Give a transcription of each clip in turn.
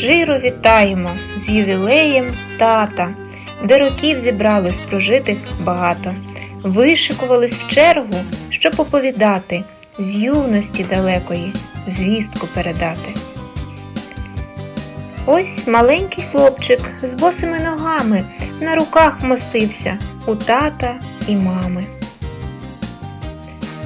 щиро вітаємо з ювілеєм тата, де років зібралось прожитих багато. Вишикувались в чергу, щоб оповідати, з юності далекої звістку передати. Ось маленький хлопчик з босими ногами на руках вмостився у тата і мами.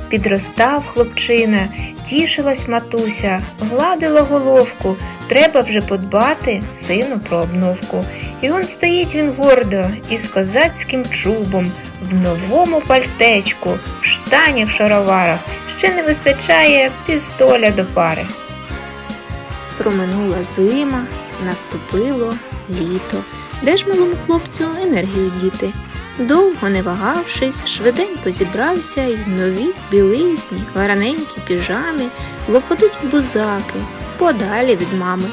Підростав хлопчина, тішилась матуся, гладила головку, треба вже подбати сину про обновку. І он стоїть він гордо із козацьким чубом, в новому пальтечку, в штанях шароварах, ще не вистачає пістоля до пари. Проминула зима, наступило літо. Де ж малому хлопцю енергію діти? Довго не вагавшись, швиденько зібрався й в новій білизні, гарненькі піжами, лопотуть бузаки, подалі від мами.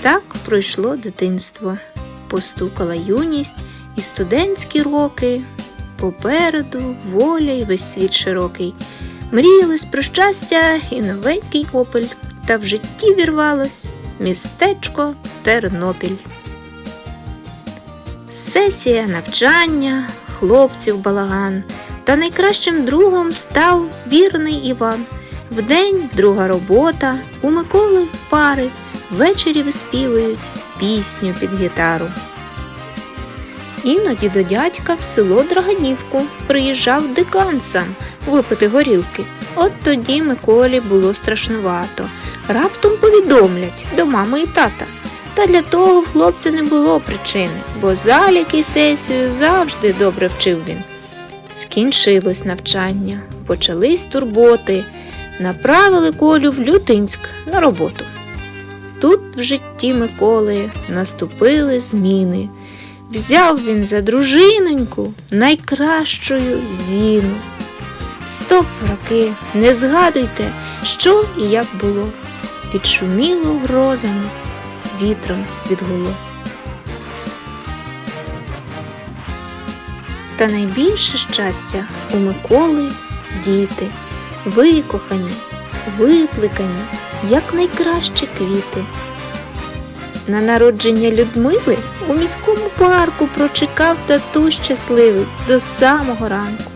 Так пройшло дитинство, постукала юність і студентські роки. Попереду воля й весь світ широкий. Мріялось про щастя і новенький опель, та в житті вірвалось містечко Тернопіль. Сесія навчання, хлопців балаган, та найкращим другом став вірний Іван. Вдень друга робота, у Миколи пари, ввечері виспівують пісню під гітару. Іноді до дядька в село Драганівку приїжджав декан випити горілки. От тоді Миколі було страшнувато. Раптом повідомлять до мами і тата. Та для того хлопця не було причини, бо заліки сесію завжди добре вчив він. Скінчилось навчання, почались турботи, направили Колю в Лютинськ на роботу. Тут в житті Миколи наступили зміни. Взяв він за дружиноньку найкращою зіну. Стоп, роки, не згадуйте, що і як було. Відшуміло грозами, вітром відгуло. Та найбільше щастя у Миколи діти, викохані, випликані, як найкращі квіти. На народження Людмили у міському парку прочекав тату щасливий до самого ранку.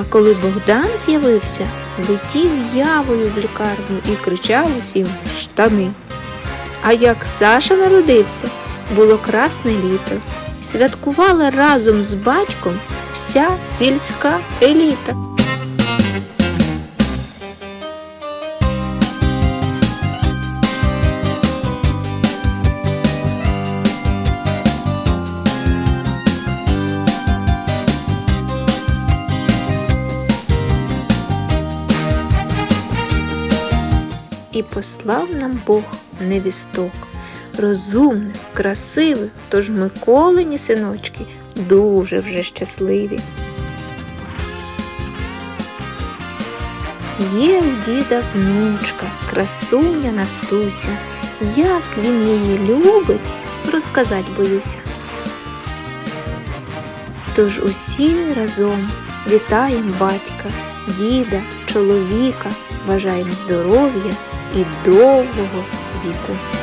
А коли Богдан з'явився, летів явою в лікарню і кричав усім штани. А як Саша народився, було красне літо, святкувала разом з батьком вся сільська еліта. І послав нам Бог невісток, розумних, красивих, тож Миколині синочки дуже вже щасливі. Є у діда внучка, красуня Настуся. Як він її любить, розказать боюся. Тож усі разом вітаємо батька, діда, чоловіка, бажаємо здоров'я і довгого віку.